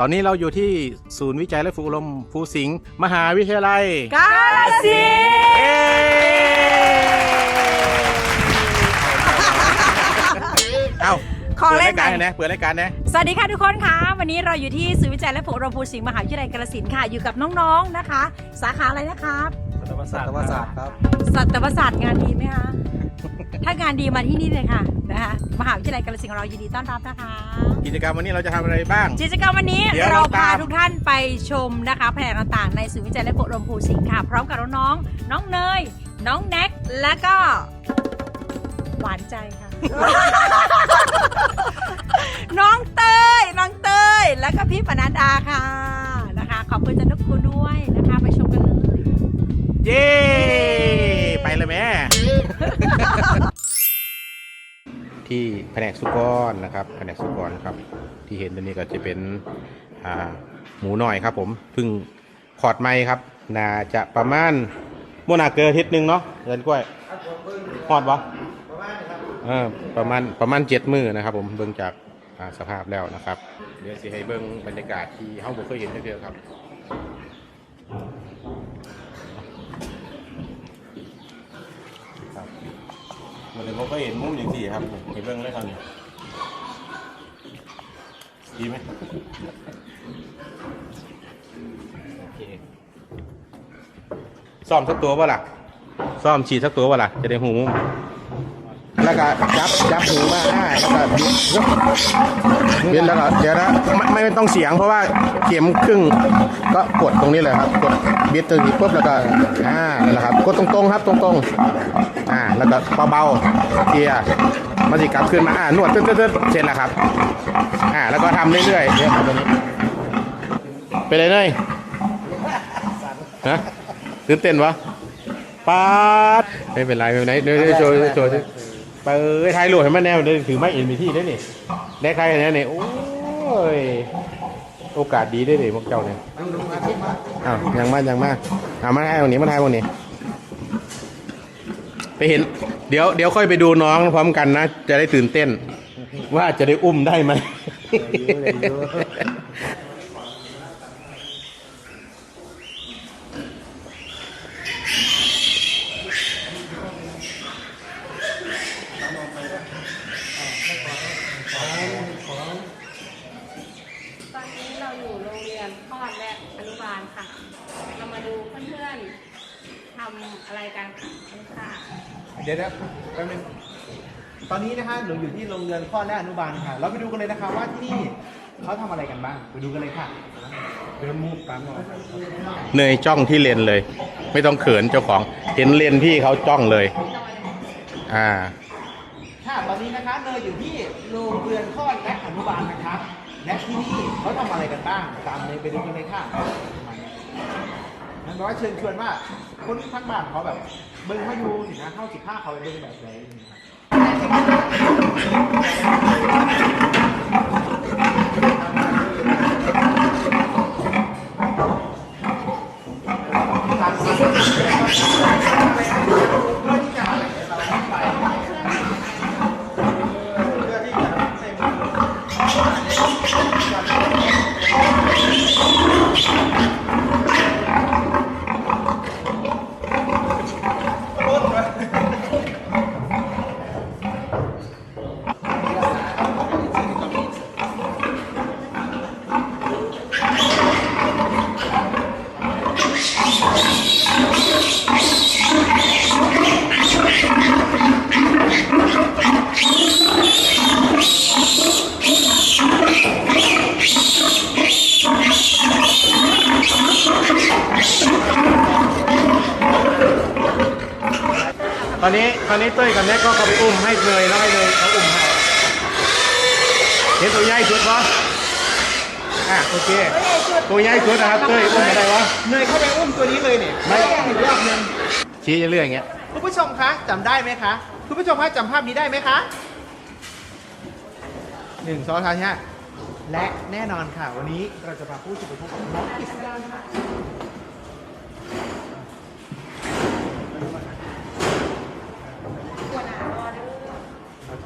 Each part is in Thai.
ตอนนี้เราอยู่ที่ศูนย์วิจัยและฝึกอบรมภูสิงห์มหาวิทยาลัยกาลสินธุ์เย้เอ้าของเปิดเล่รานยใหการม่นะเปิดรายการนะ สวัสดีค่ะทุกคนค่ะ วันนี้เราอยู่ที่ศูนย์วิจัยและฝึกอบรมภูสิงห์มหาวิทยาลัยกาลสินธุ์ค่ะ อยู่กับน้องๆนะคะ สาขาอะไรนะครับสัตวศาสตร์ครับสัตวศาสตร์งานดีไหมคะ ถ้างานดีมาที่นี่เลยค่ะนะคะมหาวิทยาลัยกาลสินธุ์ของเรายินดีต้อนรับนะคะกิจกรรมวันนี้เราจะทำอะไรบ้าง กิจกรรมวันนี้เดี๋ยวเราเราตามพาทุกท่านไปชมนะคะแผนกต่างๆในศูนย์วิจัยและฝึกอบรมภูสิงห์ค่ะ พร้อมกับน้องๆน้องเนย น้องแน็กและก็ หวานใจค่ะ น้องเตยน้องเตยแล้วก็พี่ปนัดดาค่ะนะคะ ขอบคุณจันทคุณด้วยนะคะ ไปชมกันเลย เย้ ไปเลยแม่ ที่แผนกสุกรนะครับแผนกสุกรครับ ที่เห็นตรงนี้ก็จะเป็นหมูหน่อยครับ ผมเพิ่งขอดไม้ครับน่าจะประมาณโมนาเกินอทิตย์หนึงเนาะเดินกล้วยขอดวะเออประมาณประมาณเจ็ดมือนะครับ ผมเบิ่งจากาสภาพแล้วนะครับ เดี๋ยวสิให้เบิ่งบรรยากาศที่เฮาบ่เคยเห็นเดียวครับครับวันนี้ผมก็เห็นมุมอย่างที่ครับ เห็นเบื้องเลยครับเนี่ยดีไหมโอเคซ่อมสักตัวป่ะล่ะซ่อมฉีดสักตัวป่ะล่ะจะได้หูมุมแล้วก็จับจับหูมาหน้าแล้วก็บิดบิดแล้วก็เดี๋ยวนะไม่ไม่ต้องเสียงเพราะว่าเข็มครึ่งก็กดตรงนี้เลยครับ กดบิดตรงนี้ปุ๊บแล้วก็อ่านั่นแหละครับกดตรงๆครับตรงๆอ่าแล้วก็เบาๆเกียร์ มันจะกลับขึ้นมาอ่านวดตึ๊ดๆๆเสร็จแล้วครับ อ่า แล้วก็ทำเรื่อยๆเนี่ยครับตรงนี้ไปเลยเนยฮะตื่นเต้นวะป๊าดไม่เป็นไรไม่เป็นไรเดี๋ยวเดี๋ยวโชว์โชว์ไปเอ้ยถ่ายรูปให้มันแน่เดี๋ยวถือไม้เอ็นบีที่ได้นี่ได้ใครเนี่ยนี่โอ้ยโอกาสดีได้เลยพวกเจ้าเนี่ยอ้าวยังมายังมาเอามาถ่ายตรงนี้มาถ่ายตรงนี้ ไปเห็น เดี๋ยวเดี๋ยวค่อยไปดูน้องพร้อมกันนะ จะได้ตื่นเต้น ว่าจะได้อุ้มได้ไหมอนนี้เราอยู่โรงเรียนพอดและอนุบาลค่ะ เรามาดูเพื่อนๆทำอะไรกันค่ะ เดี๋ยวนะแป๊บนึงตอนนี้นะคะหนูอยู่ที่โรงเรียนข้อและอนุบาลค่ะ เราไปดูกันเลยนะคะว่าที่นี่เขาทำอะไรกันบ้าง ไปดูกันเลยค่ะ เดินมูฟตามหน่อยเนยจ้องที่เลนเลย ไม่ต้องเขินเจ้าของ เห็นเลนพี่เขาจ้องเลย อ่า ค่ะตอนนี้นะคะเนยอยู่ที่โรงเรียนข้อและอนุบาลนะคะ และที่นี่เขาทำอะไรกันบ้าง ตามเลยไปดูกันเลยค่ะ นั่นแปลว่าเชิญชวนว่าคนทั้งบ้านเขาแบบเบิ้งเขาอยู่สินะเข้าสิบห้าเขาไปเบิ้งแบบไหนนะครับต อนนี้ตอนนี้เต้ยกับแน็กก็เข้าไปอุ้มให้เนยแล้วให้เนยเขาอุ้มให้เห็นตัวใหญ่สุดปะอะโอเค ตัวใหญ่สุดนะครับเต้ยอุ้มอะไรวะเนยเข้าไปอุ้มตัวนี้เลยเนี่ยไม่อีกรอบหนึงชี้เรื่อยๆอย่างเงี้ยคุณผู้ชมคะจำได้ไหมคะคุณผู้ชมคะจำภาพนี้ได้ไหมคะหนึ่งสองสามสี่ห้าและแน่นอนค่ะ วันนี้เราจะมาพูดถึงพวกน้องกฤษดาค่ะโอ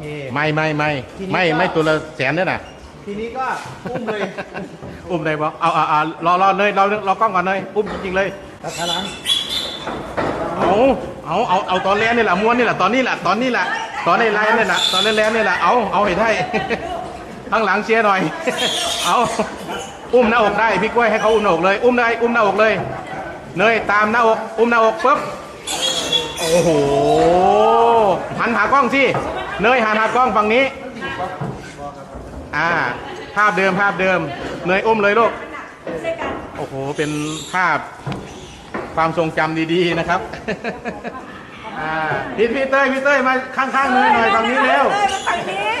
เค ไม่ไม่ไม่ทีนี้ไม่ก็ไม่ตัวละแสนด้วยนะทีทีนี้ก็อุ้มเลยอุ้มได้ปะเอาเอาเอารอรอเลยรอรอกล้องก่อนเลยอุ้มจริงๆเลย แล้วขาหลังเอาเอาเอาเอาตอนแรกนี่แหละม้วนนี่แหละตอนนี้แหละตอนนี้แหละตอนในไลน์นี่แหละตอนแรกๆนี่แหละเอาเอาให้ได้ ข้างหลังเชียร์หน่อย เอาอุ้มหน้าอกได้พี่กล้วยให้เขาอุ้มหน้าอกเลย อุ้มได้อุ้มหน้าอกเลย เนยตามหน้าอกอุ้มหน้าอกปุ๊บโอ้โหหันหากล้องสิ เนยหันหากล้องฝั่งนี้ อ่า ภาพเดิมภาพเดิม เนยอุ้มเลยลูก โอ้โห เป็นภาพความทรงจำดีๆนะครับ อ่า พี่พี่เต้ยพี่เต้ยมาข้างๆเนยหน่อยฝั่งนี้เร็ว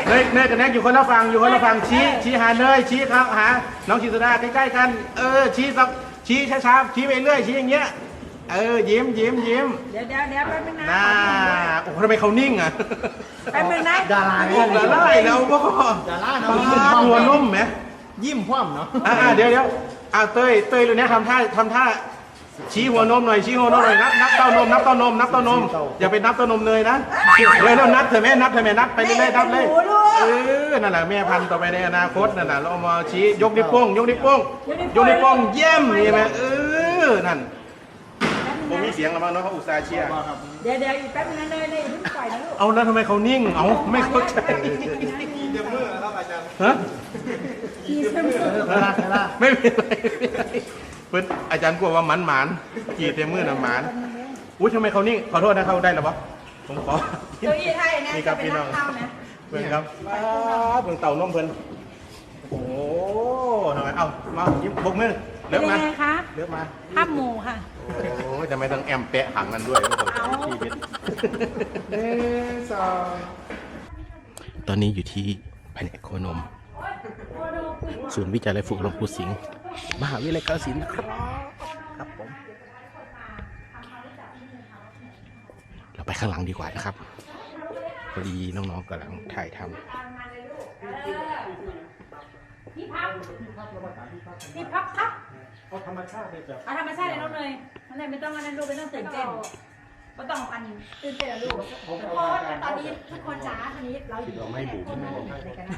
เนยเนยกับแน็กอยู่คนละฝั่งอยู่คนละฝั่งชี้ชี้หาเนยชี้ครับหา น้องชิสดาใกล้ๆกัน เออชี้สักชี้ช้าๆชี้ไปเรื่อยชี้อย่างเงี้ย เออยิ้มยิ้มยิ้มเดี๋ยวเดี๋ยวเดี๋ยวแป๊บนึงนะน่าโอ้โหทำไมเขานิ่งอะแป๊บนึงนะดาราโอ้โหละลายแล้วก็ดาราปเนาะลาหัวนุ่มไหมยิ้มคว่ำเนาะอ่าเดี๋ยวเดี๋ยวอ่าเต้ยเต้ยเรื่องนี้ทำท่าทำท่าชี้หัวนมหน่อยชี้หัวนมหน่อยนับนับเต้านมนับเต้านมนับเต้านมอย่าไปนับเต้านมเลยนะเลยแล้วนับเถอะแม่นับเถอะแม่นับไปเรื่อยๆนับเลยเออนั่นแหละแม่พันธุ์ต่อไปในอนาคตนั่นแหละเราเอามาชี้ยกนิ้วโป้งยกนิ้วโป้งยกนิ้วโป้งเยี่ยมนี่ไหมเออนั่น ผมมีเสียงแล้วมั้งเนาะเขาอุตส่าห์เชียร์เดี๋ยวเดี๋ยวอีกแป๊บนึงนะเนยเนยอย่าเพิ่งปล่อยนะลูกเอาแล้วทำไมเขานิ่ง เอาไม่เข้าใจฮะดาราดาราไม่เป็นไรเพื่อนอาจารย์กลัวว่าหมันหมานขี่เต็มมือน่ะหมานอุ้ยทำไมเขานิ่งขอโทษนะเขาได้หรอปะผมขอเก้าอี้ไทยนะนี่ครับจะเป็พี่นน้นัอกงเข้านะเพื่อนครับป้าดเพื่อนเต่านมเพื่อนโอ้โหทำไมเอ้ามายิ้มบกมือเป็เลินกยังมาไงคะเลิกมาภาพหมู่ค่ะโอ้ย ทำไมต้องแอมแปะหังกันด้วยชีวิตหนึ่งสองตอนนี้อยู่ที่แผนกโคนม ศูนย์วิจัยและฝึกหลวงปู่สิงห์มหาวิทยาลัยกาฬสินธุ์นะครับ ครับผม เราไปข้างหลังดีกว่านะครับพอดีน้องๆกำลังถ่ายทำที่พักที่พักพัก เอาธรรมชาติเลยแบบเอาธรรมชาติเลยน้องเนยน้องเนยไม่ต้องอันนั้นลูกไม่ต้องตื่นเต้นไม่ต้องอันตื่นเต้นอะลูกทุกคนตอนนี้ทุกคนจ้าตอนนี้เราอยู่ำไม่บุ๋มในกันนะ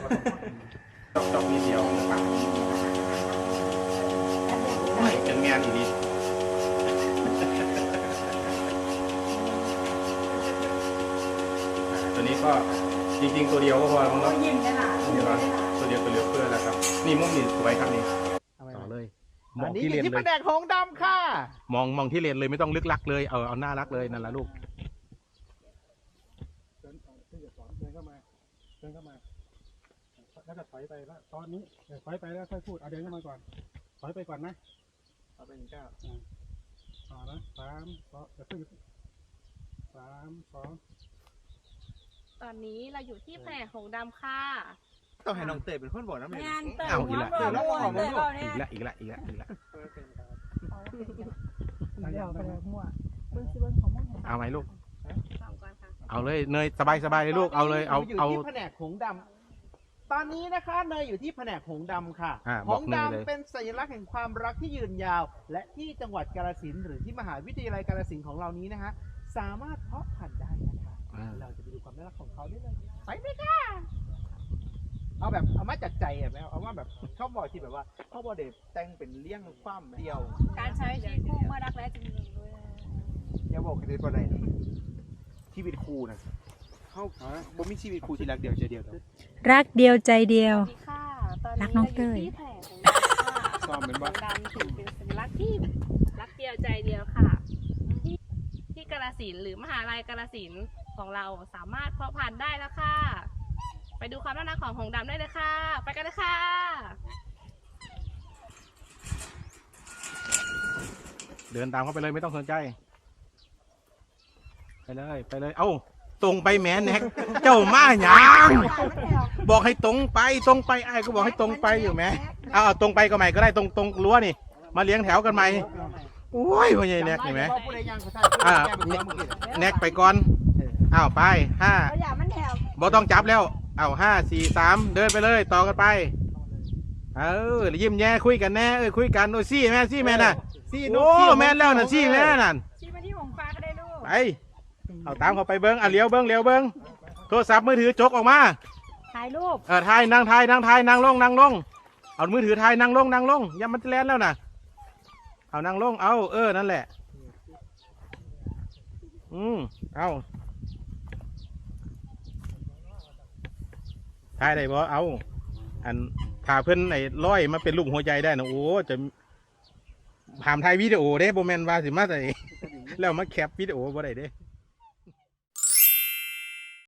ดอกดอกนิดเดียวนะครับเป็นงานอีดีตัวนี้ก็จริงๆตัวเดียวก็พอมั้งก็เนาะยิ้มได้ล่ะเดี๋ยวนะตัวเดียวตัวเดียวเพื่อแล้วครับ นี่มุมนี่สวยครับนี่ อัอนงนี้ที่อเลยู่นที่เลแผย นกหงส์ดำค่ะ มองมองที่เลนเลยไม่ต้องลึกลักเลย เอาเอาหน้ารักเลยนั่นแหละลูก เดินต่อที่จะสอนเดินเข้ามาเดินเข้ามาแล้วก็ถอยไปแล้วตอนนี้เดี๋ยวถอยไปแล้วค่อยพูดเอาเดินเข้ามาก่อน ถอยไปก่อนนะเอาไปหนึ่งเก้าต่อนะสามสองจะขึ้นสามสองตอนนี้เราอยู่ที่แผนกหงส์ดำค่ะ ต้องให้น้องเตยเป็นคนบอกนะแม่งานเติเอามอีกหัวละเติมหัวเติมเอาเนี่อียกละอีกละอีกละอีกละเดี๋ยวไปเลยมั่วเบิ้งซิเบิ้งของมั่วเอาไหมลูกสองก่อนค่ะเอาเลยเนยสบายสบายเลยลูก เอาเลยเอาอยู่เอาที่แผนกหงส์ดำตอนนี้นะคะเนยอยู่ที่แผนกหงส์ดำค่ะอ่าหบอกงส์เนยเลยดำเป็นสัญลักษณ์แห่งความรักที่ยืนยาว และที่จังหวัดกาฬสินธุ์หรือที่มหาวิทยาลัยกาฬสินธุ์ของเรานี้นะคะสามารถเพาะพันธุ์ได้นะคะอ่าเราจะไปดูความน่ารักของเขาได้เลยไปไหมค่ะ เอาแบบเอามาจากใจอะแม่เอาว่าแบบชอบบอกที่แบบว่าชอบบอกเด็กแต่งเป็นเลี้ยงความเดียวการใช้ชีวิตคู่เมื่อรักแร้จริงๆด้วยอย่าบอกกันเลยว่าอะไรชีวิตครูนะเขาบ่มีชีวิตครูที่รักเดียวใจเดียวรักเดียวใจเดียว สวัสดีค่ะตอนรันี้กน้องเต้เรายอยู่ที่แผนกหงส์ดำค่ะซ้อมเป็นว่าหงส์ดำถือเป็นสัญลักษณ์ที่รักเดียวใจเดียวค่ะ ที่ที่กาลสินธุ์หรือมหาลัยกาลสินธุ์ของเราสามารถเพาะพันธุ์ได้แล้วค่ะ ไปดูความน่ารักของหงส์ดำได้เลยค่ะ ไปกันเลยค่ะเดินตามเขาไปเลยไม่ต้องสนใจ ไปเลย ไปเลย เอ้า ตรงไปแหมแน็ก เจ้ามาหยังบอกให้ตรงไปตรงไปไอ้ายก็บอกให้ตรงไปอยู่แหมเอาเอาตรงไปก็ใหม่ก็ได้ตรงตรงรั้วนี่ มาเลี้ยงแถวกันใหม่โอ้ยพ่อใหญ่แน็กเห็นไหมจำด้ผู้ใดยังเขาใช่อ่าผู้ใดยังเป็นตัวเมื่อกี้แน็กไปก่อนอ้าวไปห้าอย่ามันแถวบอต้องจับแล้ว เอาห้าสี่สามเดินไปเลยต่อกันไป เออยิ้มแย่คุยกันแน่เออคุยกันโอ้ยซี่แม่ซี่แม่น่ะซี่นโอ้กซี่แม่นแล้วน่ะซี่แม่นั่นชี้มาที่หงฟ้าก็ได้ลูกไปเอาตามเขาไปเบิ้งอะเลี้ยวเบิ้งเลี้ยวเบิ้งโทรศัพท์มือถือจกออกมาถ่ายรูปเออทายนั่งทายนั่งทายนั่งลงนั่งลงเอามือถือทายนั่งลงนั่งลงอย่ามันจะแล่นแล้วนะเอานั่งลงเอาเออนั่นแหละ อืมเอา ทายได้บ่เอา อันถ้าเพิ่นไอ้ร้อยมาเป็นลูกหัวใจได้นะโอ้จะหามถ่ายวิดีโอเด้โบแมนว่าสิมาใส่แล้วมาแคปวิดีโอบ่ได้เด้